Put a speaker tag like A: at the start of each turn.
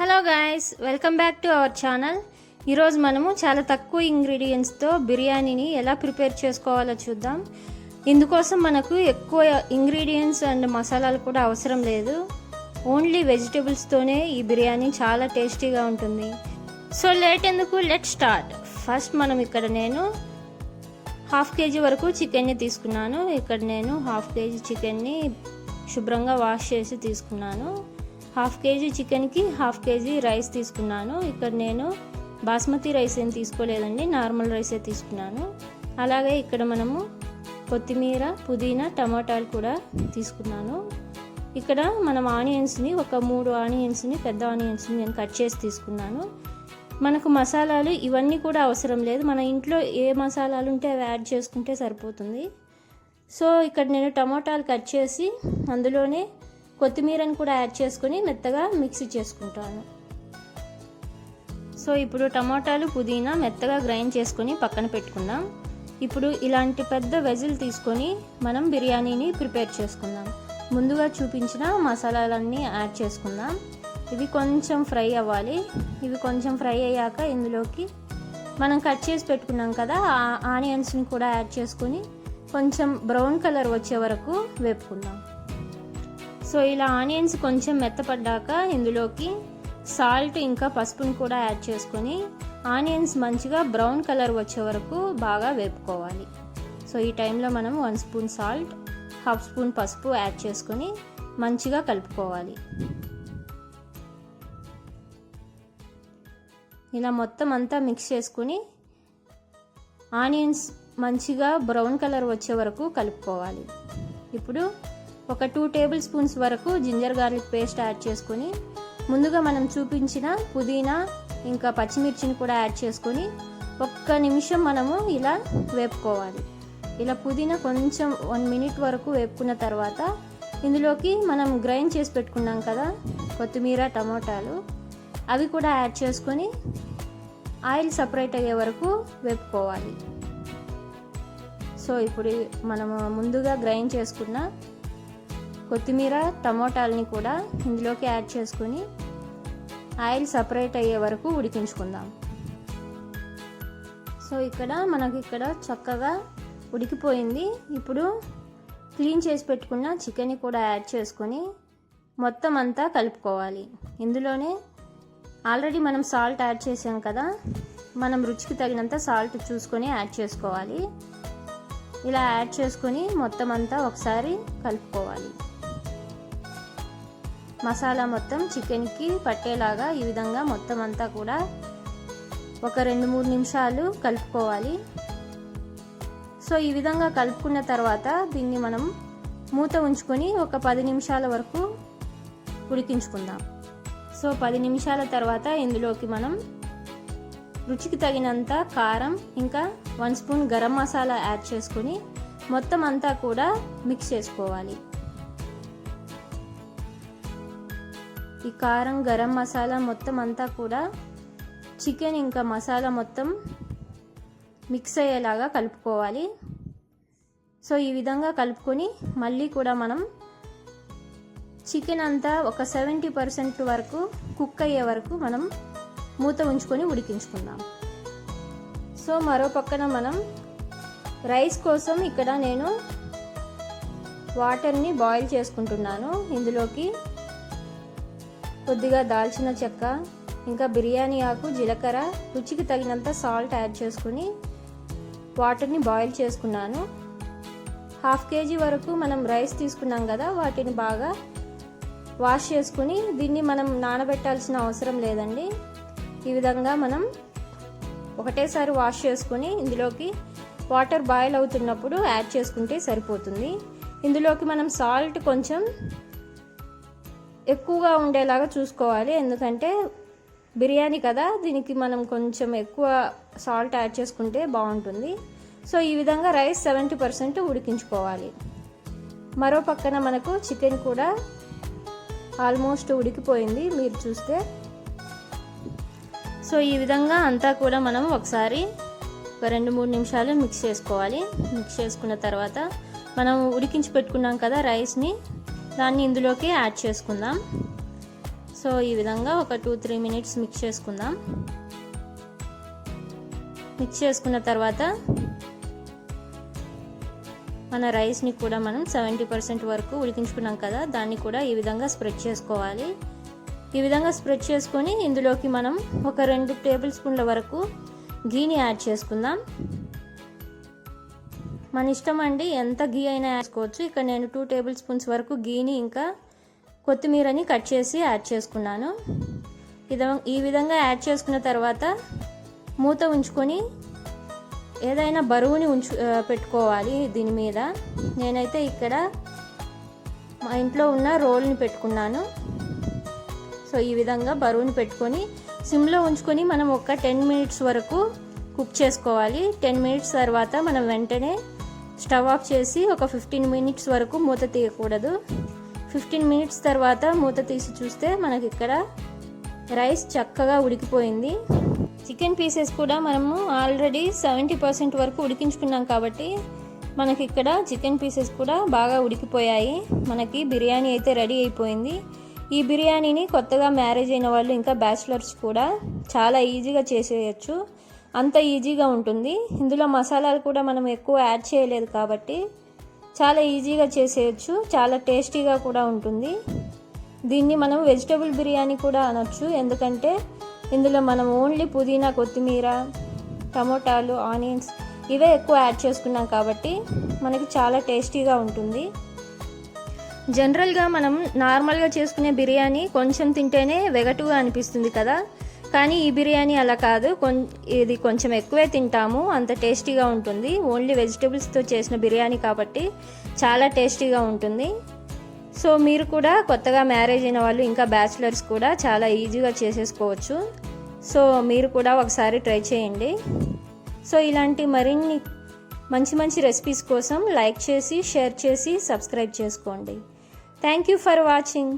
A: Hello guys welcome back to our channel ఈరోజు మనము చాలా తక్కువ ఇంగ్రీడియంట్స్తో బిర్యానీని ఎలా ప్రిపేర్ చేసుకోవాలో చూద్దాం. ఇందుకోసం మనకు ఎక్కువ ఇంగ్రీడియంట్స్ అండ్ మసాలాలు కూడా అవసరం లేదు. ఓన్లీ వెజిటేబుల్స్తోనే ఈ బిర్యానీ చాలా టేస్టీగా ఉంటుంది. సో లేట్ ఎందుకు? లెట్ స్టార్ట్ ఫస్ట్ మనం ఇక్కడ నేను హాఫ్ కేజీ వరకు చికెన్ని తీసుకున్నాను. ఇక్కడ నేను హాఫ్ కేజీ చికెన్ని శుభ్రంగా వాష్ చేసి తీసుకున్నాను. హాఫ్ కేజీ చికెన్కి హాఫ్ కేజీ రైస్ తీసుకున్నాను. ఇక్కడ నేను బాస్మతి రైస్ ఏం తీసుకోలేదండి నార్మల్ రైసే తీసుకున్నాను. అలాగే ఇక్కడ మనము కొత్తిమీర పుదీనా టమాటాలు కూడా తీసుకున్నాను. ఇక్కడ మనం ఆనియన్స్ని ఒక మూడు ఆనియన్స్ని పెద్ద ఆనియన్స్ని నేను కట్ చేసి తీసుకున్నాను. మనకు మసాలాలు ఇవన్నీ కూడా అవసరం లేదు. మన ఇంట్లో ఏ మసాలాలు ఉంటే అవి యాడ్ చేసుకుంటే సరిపోతుంది. సో ఇక్కడ నేను టమాటాలు కట్ చేసి అందులోనే కొత్తిమీరని కూడా యాడ్ చేసుకొని మెత్తగా మిక్సీ చేసుకుంటాను. సో ఇప్పుడు టమాటాలు పుదీనా మెత్తగా గ్రైండ్ చేసుకొని పక్కన పెట్టుకుందాం. ఇప్పుడు ఇలాంటి పెద్ద వెజిల్ తీసుకొని మనం బిర్యానీని ప్రిపేర్ చేసుకుందాం. ముందుగా చూపించిన మసాలాలన్నీ యాడ్ చేసుకుందాం. ఇవి కొంచెం ఫ్రై అవ్వాలి. ఇవి కొంచెం ఫ్రై అయ్యాక ఇందులోకి మనం కట్ చేసి పెట్టుకున్నాం కదా ఆ ఆనియన్స్ని కూడా యాడ్ చేసుకొని కొంచెం బ్రౌన్ కలర్ వచ్చే వరకు వేపుకుందాం. సో ఇలా ఆనియన్స్ కొంచెం మెత్తపడ్డాక ఇందులోకి సాల్ట్ ఇంకా పసుపును కూడా యాడ్ చేసుకొని ఆనియన్స్ మంచిగా బ్రౌన్ కలర్ వచ్చే వరకు బాగా వేపుకోవాలి. సో ఈ టైంలో మనం one spoon salt half spoon పసుపు యాడ్ చేసుకొని మంచిగా కలుపుకోవాలి. ఇలా మొత్తం అంతా మిక్స్ చేసుకుని ఆనియన్స్ మంచిగా బ్రౌన్ కలర్ వచ్చే వరకు కలుపుకోవాలి. ఇప్పుడు ఒక టూ టేబుల్ స్పూన్స్ వరకు జింజర్ గార్లిక్ పేస్ట్ యాడ్ చేసుకొని ముందుగా మనం చూపించిన పుదీనా ఇంకా పచ్చిమిర్చిని కూడా యాడ్ చేసుకొని ఒక్క నిమిషం మనము ఇలా వేపుకోవాలి. ఇలా పుదీనా కొంచెం వన్ మినిట్ వరకు వేపుకున్న తర్వాత ఇందులోకి మనం గ్రైండ్ చేసి పెట్టుకున్నాం కదా కొత్తిమీర టమోటాలు అవి కూడా యాడ్ చేసుకొని ఆయిల్ సపరేట్ అయ్యే వరకు వేపుకోవాలి. సో ఇప్పుడు మనము ముందుగా గ్రైండ్ చేసుకున్న కొత్తిమీర టమోటాలని కూడా ఇందులోకి యాడ్ చేసుకొని ఆయిల్ సపరేట్ అయ్యే వరకు ఉడికించుకుందాం. సో ఇక్కడ మనకి ఇక్కడ చక్కగా ఉడికిపోయింది. ఇప్పుడు క్లీన్ చేసి పెట్టుకున్న చికెన్ని కూడా యాడ్ చేసుకొని మొత్తం అంతా కలుపుకోవాలి. ఇందులోనే ఆల్రెడీ మనం సాల్ట్ యాడ్ చేసాం కదా మనం రుచికి తగినంత సాల్ట్ చూసుకొని యాడ్ చేసుకోవాలి. ఇలా యాడ్ చేసుకొని మొత్తం అంతా ఒకసారి కలుపుకోవాలి. మసాలా మొత్తం చికెన్కి పట్టేలాగా ఈ విధంగా మొత్తం అంతా కూడా ఒక రెండు మూడు నిమిషాలు కలుపుకోవాలి. సో ఈ విధంగా కలుపుకున్న తర్వాత దీన్ని మనం మూత ఉంచుకొని ఒక పది నిమిషాల వరకు ఉడికించుకుందాం. సో పది నిమిషాల తర్వాత ఇందులోకి మనం రుచికి తగినంత కారం ఇంకా one spoon garam masala add చేసుకొని మొత్తం అంతా కూడా మిక్స్ చేసుకోవాలి. ఈ కారం గరం మసాలా మొత్తం అంతా కూడా చికెన్ ఇంకా మసాలా మొత్తం మిక్స్ అయ్యేలాగా కలుపుకోవాలి. సో ఈ విధంగా కలుపుకొని మళ్ళీ కూడా మనం చికెన్ అంతా ఒక సెవెంటీ పర్సెంట్ వరకు కుక్ అయ్యే వరకు మనం మూత ఉంచుకొని ఉడికించుకుందాం. సో మరో పక్కన మనం రైస్ కోసం ఇక్కడ నేను వాటర్ని బాయిల్ చేసుకుంటున్నాను. ఇందులోకి కొద్దిగా దాల్చిన చెక్క ఇంకా బిర్యానీ ఆకు జీలకర్ర రుచికి తగినంత సాల్ట్ యాడ్ చేసుకుని వాటర్ని బాయిల్ చేసుకున్నాను. హాఫ్ కేజీ వరకు మనం రైస్ తీసుకున్నాం కదా వాటిని బాగా వాష్ చేసుకుని దీన్ని మనం నానబెట్టాల్సిన అవసరం లేదండి. ఈ విధంగా మనం ఒకటేసారి వాష్ చేసుకుని ఇందులోకి వాటర్ బాయిల్ అవుతున్నప్పుడు యాడ్ చేసుకుంటే సరిపోతుంది. ఇందులోకి మనం సాల్ట్ కొంచెం ఎక్కువగా ఉండేలాగా చూసుకోవాలి. ఎందుకంటే బిర్యానీ కదా దీనికి మనం కొంచెం ఎక్కువ సాల్ట్ యాడ్ చేసుకుంటే బాగుంటుంది. సో ఈ విధంగా రైస్ సెవెంటీ పర్సెంట్ ఉడికించుకోవాలి. మరో పక్కన మనకు చికెన్ కూడా ఆల్మోస్ట్ ఉడికిపోయింది. మీరు చూస్తే. సో ఈ విధంగా అంతా కూడా మనం ఒకసారి ఒక రెండు మూడు నిమిషాలు మిక్స్ చేసుకోవాలి. మిక్స్ చేసుకున్న తర్వాత మనం ఉడికించి పెట్టుకున్నాం కదా రైస్ని. దాన్ని ఇందులోకి యాడ్ చేసుకుందాం. సో ఈ విధంగా ఒక టూ త్రీ మినిట్స్ మిక్స్ చేసుకుందాం. మిక్స్ చేసుకున్న తర్వాత మన రైస్ని కూడా మనం సెవెంటీ పర్సెంట్ వరకు ఉడికించుకున్నాం కదా దాన్ని కూడా ఈ విధంగా స్ప్రెడ్ చేసుకోవాలి. ఈ విధంగా స్ప్రెడ్ చేసుకొని ఇందులోకి మనం ఒక రెండు టేబుల్ స్పూన్ల వరకు గీని యాడ్ చేసుకుందాం. మన ఇష్టం అండి ఎంత గీ అయినా వేసుకోవచ్చు ఇక్కడ నేను టూ టేబుల్ స్పూన్స్ వరకు గీని ఇంకా కొత్తిమీరని కట్ చేసి యాడ్ చేసుకున్నాను. ఈ విధంగా యాడ్ చేసుకున్న తర్వాత మూత ఉంచుకొని ఏదైనా బరువుని ఉంచు పెట్టుకోవాలి దీని మీద. నేనైతే ఇక్కడ మా ఇంట్లో ఉన్న రోల్ని పెట్టుకున్నాను. సో ఈ విధంగా బరువుని పెట్టుకొని సిమ్లో ఉంచుకొని మనం ఒక టెన్ మినిట్స్ వరకు కుక్ చేసుకోవాలి. టెన్ మినిట్స్ తర్వాత మనం వెంటనే స్టవ్ ఆఫ్ చేసి ఒక ఫిఫ్టీన్ మినిట్స్ వరకు మూత తీయకూడదు. ఫిఫ్టీన్ మినిట్స్ తర్వాత మూత తీసి చూస్తే మనకి ఇక్కడ రైస్ చక్కగా ఉడికిపోయింది. చికెన్ పీసెస్ కూడా మనము ఆల్రెడీ సెవెంటీ పర్సెంట్ వరకు ఉడికించుకున్నాం కాబట్టి మనకి ఇక్కడ చికెన్ పీసెస్ కూడా బాగా ఉడికిపోయాయి. మనకి బిర్యానీ అయితే రెడీ అయిపోయింది. ఈ బిర్యానీని కొత్తగా మ్యారేజ్ అయిన వాళ్ళు ఇంకా బ్యాచిలర్స్ కూడా చాలా ఈజీగా చేసేయచ్చు. అంత ఈజీగా ఉంటుంది. ఇందులో మసాలాలు కూడా మనం ఎక్కువ యాడ్ చేయలేదు కాబట్టి చాలా ఈజీగా చేసేయచ్చు. చాలా టేస్టీగా కూడా ఉంటుంది. దీన్ని మనం వెజిటేబుల్ బిర్యానీ కూడా అనొచ్చు. ఎందుకంటే ఇందులో మనం ఓన్లీ పుదీనా కొత్తిమీర టమోటాలు ఆనియన్స్ ఇవే ఎక్కువ యాడ్ చేసుకున్నాం కాబట్టి మనకి చాలా టేస్టీగా ఉంటుంది. జనరల్గా మనం నార్మల్గా చేసుకునే బిర్యానీ కొంచెం తింటేనే వెగటుగా అనిపిస్తుంది కదా. కానీ ఈ బిర్యానీ అలా కాదు. కొం ఇది కొంచెం ఎక్కువే తింటాము. అంత టేస్టీగా ఉంటుంది. ఓన్లీ వెజిటేబుల్స్తో చేసిన బిర్యానీ కాబట్టి చాలా టేస్టీగా ఉంటుంది. సో మీరు కూడా కొత్తగా మ్యారేజ్ అయిన వాళ్ళు ఇంకా బ్యాచిలర్స్ కూడా చాలా ఈజీగా చేసేసుకోవచ్చు. సో మీరు కూడా ఒకసారి ట్రై చేయండి. సో ఇలాంటి మరిన్ని మంచి మంచి రెసిపీస్ కోసం లైక్ చేసి షేర్ చేసి సబ్స్క్రైబ్ చేసుకోండి. Thank you for watching.